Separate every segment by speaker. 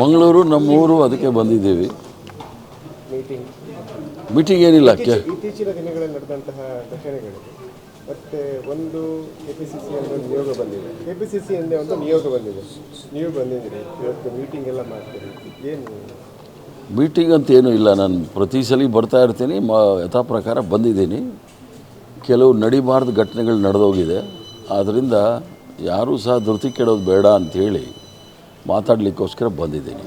Speaker 1: ಮಂಗಳೂರು ನಮ್ಮೂರು ಅದಕ್ಕೆ ಬಂದಿದ್ದೀವಿ.
Speaker 2: ಮೀಟಿಂಗ್
Speaker 1: ಏನಿಲ್ಲ
Speaker 2: ಇತ್ತೀಚಿನ ದಿನಗಳಲ್ಲಿ ನಡೆದಂತಹ ಘಟನೆಗಳು ಮತ್ತೆ ಒಂದು ಕೆ ಪಿ ಸಿ ಸಿ ಒಂದು ನಿಯೋಗ ಬಂದಿದೆ. ಕೆ ಪಿ ಸಿ ಸಿ ಎಂದೇ ಒಂದು ನಿಯೋಗ ಬಂದಿದೆ. ನೀವು ಬಂದಿದ್ದೀರಿ ಇವತ್ತು ಮೀಟಿಂಗ್ ಎಲ್ಲ ಮಾಡ್ತೀರಿ. ಏನು?
Speaker 1: ಮೀಟಿಂಗ್ ಅಂತ ಏನೂ ಇಲ್ಲ ನಾನು ಪ್ರತಿ ಸಲ ಬರ್ತಾ ಇರ್ತೀನಿ ಮ ಯಥಾ ಪ್ರಕಾರ ಬಂದಿದ್ದೀನಿ. ಕೆಲವು ನಡಿಬಾರ್ದು ಘಟನೆಗಳು ನಡೆದೋಗಿದೆ. ಆದ್ದರಿಂದ ಯಾರೂ ಸಹ ಧೃತಿ ಕೆಡೋದು ಬೇಡ ಅಂಥೇಳಿ ಮಾತಾಡಲಿಕ್ಕೋಸ್ಕರ ಬಂದಿದ್ದೀನಿ.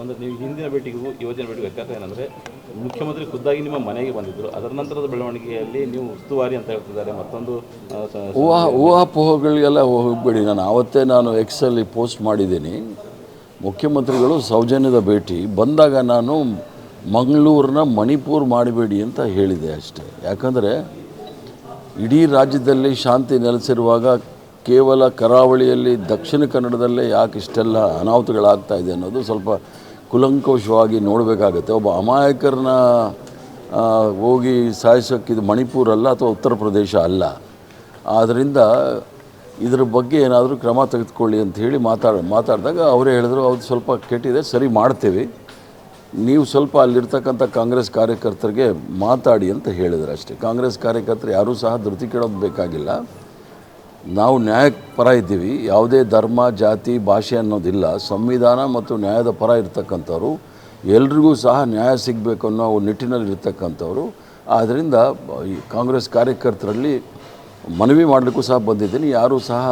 Speaker 3: ಅಂದರೆ ನೀವು ಹಿಂದಿನ ಭೇಟಿಗೂ ಯೋಜನೆ ಭೇಟಿಗೂ ವ್ಯತ್ಯಾಸ ಏನಂದರೆ ಮುಖ್ಯಮಂತ್ರಿ ಖುದ್ದಾಗಿ ನಿಮ್ಮ ಮನೆಗೆ ಬಂದಿದ್ದರು ಅದರ ನಂತರದ ಬೆಳವಣಿಗೆಯಲ್ಲಿ ನೀವು ಉಸ್ತುವಾರಿ ಅಂತ ಹೇಳ್ತಿದ್ದಾರೆ ಮತ್ತೊಂದು
Speaker 1: ಊಹಾ ಊಹಾಪೋಹಗಳಿಗೆಲ್ಲ ಹೋಗಬೇಡಿ ನಾನು ಆವತ್ತೇ ನಾನು ಎಕ್ಸಲ್ಲಿ ಪೋಸ್ಟ್ ಮಾಡಿದ್ದೀನಿ. ಮುಖ್ಯಮಂತ್ರಿಗಳು ಸೌಜನ್ಯದ ಭೇಟಿ ಬಂದಾಗ ನಾನು ಮಂಗಳೂರನ್ನ ಮಣಿಪುರ್ ಮಾಡಬೇಡಿ ಅಂತ ಹೇಳಿದೆ ಅಷ್ಟೇ. ಯಾಕಂದರೆ ಇಡೀ ರಾಜ್ಯದಲ್ಲಿ ಶಾಂತಿ ನೆಲೆಸಿರುವಾಗ ಕೇವಲ ಕರಾವಳಿಯಲ್ಲಿ ದಕ್ಷಿಣ ಕನ್ನಡದಲ್ಲೇ ಯಾಕೆ ಇಷ್ಟೆಲ್ಲ ಅನಾಹುತಗಳಾಗ್ತಾ ಇದೆ ಅನ್ನೋದು ಸ್ವಲ್ಪ ಕುಲಂಕುಷವಾಗಿ ನೋಡಬೇಕಾಗತ್ತೆ. ಒಬ್ಬ ಅಮಾಯಕರನ್ನ ಹೋಗಿ ಸಾಯಿಸೋಕ್ಕಿದು ಮಣಿಪುರ ಅಲ್ಲ ಅಥವಾ ಉತ್ತರ ಪ್ರದೇಶ ಅಲ್ಲ. ಆದ್ದರಿಂದ ಇದ್ರ ಬಗ್ಗೆ ಏನಾದರೂ ಕ್ರಮ ತೆಗೆದುಕೊಳ್ಳಿ ಅಂತ ಹೇಳಿ ಮಾತಾಡ, ಮಾತಾಡಿದಾಗ ಅವರೇ ಹೇಳಿದ್ರು ಅವ್ರು ಸ್ವಲ್ಪ ಕೆಟ್ಟಿದೆ, ಸರಿ ಮಾಡ್ತೀವಿ. ನೀವು ಸ್ವಲ್ಪ ಅಲ್ಲಿರ್ತಕ್ಕಂಥ ಕಾಂಗ್ರೆಸ್ ಕಾರ್ಯಕರ್ತರಿಗೆ ಮಾತಾಡಿ ಅಂತ ಹೇಳಿದ್ರು ಅಷ್ಟೇ. ಕಾಂಗ್ರೆಸ್ ಕಾರ್ಯಕರ್ತರು ಯಾರೂ ಸಹ ಧೃತಿ ಕೆಡೋದು ಬೇಕಾಗಿಲ್ಲ. ನಾವು ನ್ಯಾಯಕ್ಕೆ ಪರ ಇದ್ದೀವಿ. ಯಾವುದೇ ಧರ್ಮ, ಜಾತಿ, ಭಾಷೆ ಅನ್ನೋದಿಲ್ಲ. ಸಂವಿಧಾನ ಮತ್ತು ನ್ಯಾಯದ ಪರ ಇರ್ತಕ್ಕಂಥವ್ರು. ಎಲ್ರಿಗೂ ಸಹ ನ್ಯಾಯ ಸಿಗಬೇಕು ಅನ್ನೋ ನಿಟ್ಟಿನಲ್ಲಿ ಇರ್ತಕ್ಕಂಥವ್ರು ಆದ್ದರಿಂದ ಈ ಕಾಂಗ್ರೆಸ್ ಕಾರ್ಯಕರ್ತರಲ್ಲಿ ಮನವಿ ಮಾಡಲಿಕ್ಕೂ ಸಹ ಬಂದಿದ್ದೀನಿ. ಯಾರೂ ಸಹ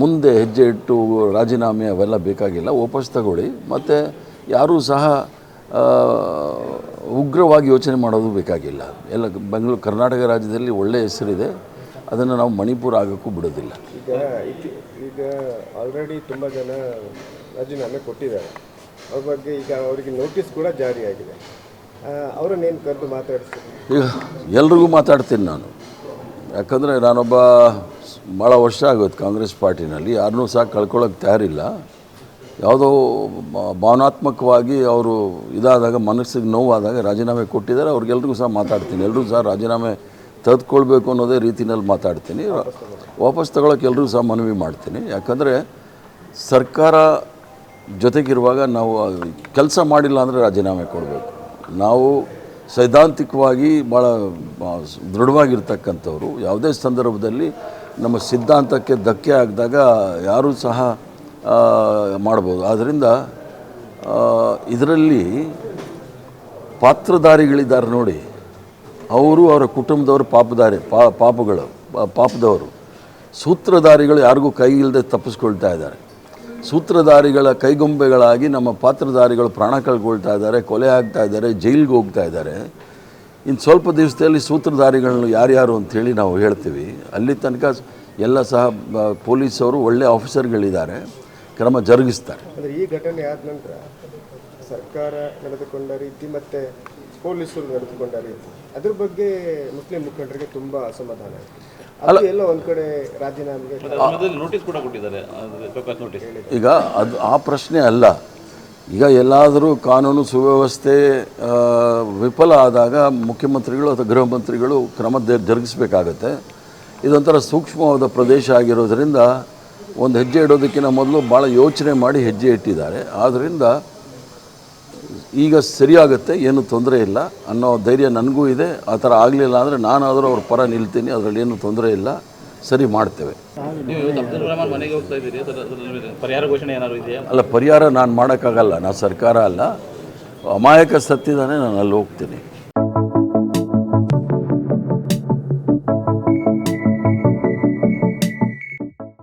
Speaker 1: ಮುಂದೆ ಹೆಜ್ಜೆ ಇಟ್ಟು ರಾಜೀನಾಮೆ ಅವೆಲ್ಲ ಬೇಕಾಗಿಲ್ಲ. ವಾಪಸ್ ತಗೊಳ್ಳಿ. ಮತ್ತು ಯಾರೂ ಸಹ ಉಗ್ರವಾಗಿ ಯೋಚನೆ ಮಾಡೋದು ಬೇಕಾಗಿಲ್ಲ. ಎಲ್ಲ, ಬೆಂಗಳೂರು, ಕರ್ನಾಟಕ ರಾಜ್ಯದಲ್ಲಿ ಒಳ್ಳೆಯ ಹೆಸರಿದೆ. ಅದನ್ನು ನಾವು ಮಣಿಪುರ ಆಗೋಕ್ಕೂ ಬಿಡೋದಿಲ್ಲ.
Speaker 2: ಈಗ ಈಗ ಆಲ್ರೆಡಿ ತುಂಬ ಜನ ರಾಜೀನಾಮೆ ಕೊಟ್ಟಿದ್ದಾರೆ. ಅವ್ರ ಬಗ್ಗೆ ಈಗ ಅವರಿಗೆ ನೋಟಿಸ್ ಕೂಡ ಜಾರಿಯಾಗಿದೆ ಅವರನ್ನೇನು ಕರೆದು ಮಾತಾಡ್ತೀನಿ
Speaker 1: ಈಗ ಎಲ್ರಿಗೂ ಮಾತಾಡ್ತೀನಿ ನಾನು. ಯಾಕಂದರೆ ನಾನೊಬ್ಬ ಭಾಳ ವರ್ಷ ಆಗೋದು ಕಾಂಗ್ರೆಸ್ ಪಾರ್ಟಿನಲ್ಲಿ. ಯಾರನ್ನೂ ಸಹ ಕಳ್ಕೊಳ್ಳೋಕೆ ತಯಾರಿಲ್ಲ. ಯಾವುದೋ ಭಾವನಾತ್ಮಕವಾಗಿ ಅವರು ಇದಾದಾಗ ಮನಸ್ಸಿಗೆ ನೋವಾದಾಗ ರಾಜೀನಾಮೆ ಕೊಟ್ಟಿದ್ದಾರೆ. ಅವ್ರಿಗೆಲ್ರಿಗೂ ಸಹ ಮಾತಾಡ್ತೀನಿ. ಎಲ್ಲರೂ ಸಹ ರಾಜೀನಾಮೆ ತೆಗೆದುಕೊಳ್ಬೇಕು ಅನ್ನೋದೇ ರೀತಿಯಲ್ಲಿ ಮಾತಾಡ್ತೀನಿ. ವಾಪಸ್ ತಗೊಳಕ್ಕೆ ಎಲ್ಲರೂ ಸಹ ಮನವಿ ಮಾಡ್ತೀನಿ. ಯಾಕಂದರೆ ಸರ್ಕಾರ ಜೊತೆಗಿರುವಾಗ ನಾವು ಕೆಲಸ ಮಾಡಿಲ್ಲ ಅಂದರೆ ರಾಜೀನಾಮೆ ಕೊಡಬೇಕು. ನಾವು ಸೈದ್ಧಾಂತಿಕವಾಗಿ ಭಾಳ ದೃಢವಾಗಿರ್ತಕ್ಕಂಥವ್ರು. ಯಾವುದೇ ಸಂದರ್ಭದಲ್ಲಿ ನಮ್ಮ ಸಿದ್ಧಾಂತಕ್ಕೆ ಧಕ್ಕೆ ಆಗಿದಾಗ ಯಾರೂ ಸಹ ಮಾಡ್ಬೋದು. ಆದ್ದರಿಂದ ಇದರಲ್ಲಿ ಪಾತ್ರಧಾರಿಗಳಿದ್ದಾರೆ ನೋಡಿ. ಅವರು ಅವರ ಕುಟುಂಬದವರು ಪಾಪದಾರಿ ಪಾಪಗಳು ಪಾಪದವರು. ಸೂತ್ರಧಾರಿಗಳು ಯಾರಿಗೂ ಕೈ ಇಲ್ಲದೆ ತಪ್ಪಿಸ್ಕೊಳ್ತಾ ಇದ್ದಾರೆ. ಸೂತ್ರಧಾರಿಗಳ ಕೈಗೊಂಬೆಗಳಾಗಿ ನಮ್ಮ ಪಾತ್ರಧಾರಿಗಳು ಪ್ರಾಣ ಕಳ್ಕೊಳ್ತಾ ಇದ್ದಾರೆ, ಕೊಲೆ ಆಗ್ತಾ ಇದ್ದಾರೆ, ಜೈಲಿಗೆ ಹೋಗ್ತಾ ಇದ್ದಾರೆ. ಇನ್ನು ಸ್ವಲ್ಪ ದಿವಸದಲ್ಲಿ ಸೂತ್ರಧಾರಿಗಳನ್ನ ಯಾರ್ಯಾರು ಅಂಥೇಳಿ ನಾವು ಹೇಳ್ತೀವಿ. ಅಲ್ಲಿ ತನಕ ಎಲ್ಲ ಸಹ ಪೊಲೀಸವರು ಒಳ್ಳೆಯ ಆಫೀಸರ್ಗಳಿದ್ದಾರೆ. ಕ್ರಮ ಜರುಗಿಸ್ತಾರೆ.
Speaker 2: ಈ ಘಟನೆ ಆದ ನಂತರ ಸರ್ಕಾರ ನಡೆದುಕೊಂಡ ರೀತಿ ಮತ್ತು ಪೊಲೀಸರು ನಡೆದುಕೊಂಡ ರೀತಿ. ಅದ್ರ ಬಗ್ಗೆ ಮುಸ್ಲಿಂ ಮುಖಂಡರಿಗೆ ತುಂಬಾ ಅಸಮಾಧಾನ ಇದೆ ಅದು ಎಲ್ಲ ಒಂದು ಕಡೆ ರಾಜೀನಾಮೆಗೆ
Speaker 3: ನೋಟಿಸ್ ಕೂಡ ಕೊಟ್ಟಿದ್ದಾರೆ ನೋಟಿಸ್
Speaker 1: ಈಗ ಅದು ಆ ಪ್ರಶ್ನೆ ಅಲ್ಲ. ಈಗ ಎಲ್ಲಾದರೂ ಕಾನೂನು ಸುವ್ಯವಸ್ಥೆ ವಿಫಲ ಆದಾಗ ಮುಖ್ಯಮಂತ್ರಿಗಳು ಅಥವಾ ಗೃಹ ಮಂತ್ರಿಗಳು ಕ್ರಮ ಜರುಗಿಸಬೇಕಾಗತ್ತೆ. ಇದೊಂಥರ ಸೂಕ್ಷ್ಮವಾದ ಪ್ರದೇಶ ಆಗಿರೋದರಿಂದ ಒಂದು ಹೆಜ್ಜೆ ಇಡೋದಕ್ಕಿಂತ ಮೊದಲು ಭಾಳ ಯೋಚನೆ ಮಾಡಿ ಹೆಜ್ಜೆ ಇಟ್ಟಿದ್ದಾರೆ. ಆದ್ದರಿಂದ ಈಗ ಸರಿಯಾಗುತ್ತೆ ಏನು ತೊಂದರೆ ಇಲ್ಲ. ಅನ್ನೋ ಧೈರ್ಯ ನನಗೂ ಇದೆ. ಆ ಥರ ಆಗಲಿಲ್ಲ ಅಂದರೆ ನಾನಾದರೂ ಅವ್ರ ಪರ ನಿಲ್ತೀನಿ. ಅದರಲ್ಲಿ ಏನು ತೊಂದರೆ ಇಲ್ಲ. ಸರಿ ಮಾಡ್ತೇವೆ. ಅಲ್ಲ ಪರಿಹಾರ ನಾನು ಮಾಡೋಕ್ಕಾಗಲ್ಲ. ನಾನು ಸರ್ಕಾರ ಅಲ್ಲ. ಅಮಾಯಕ ಸತ್ತಿದ್ದಾನೆ ನಾನು ಅಲ್ಲಿ ಹೋಗ್ತೀನಿ.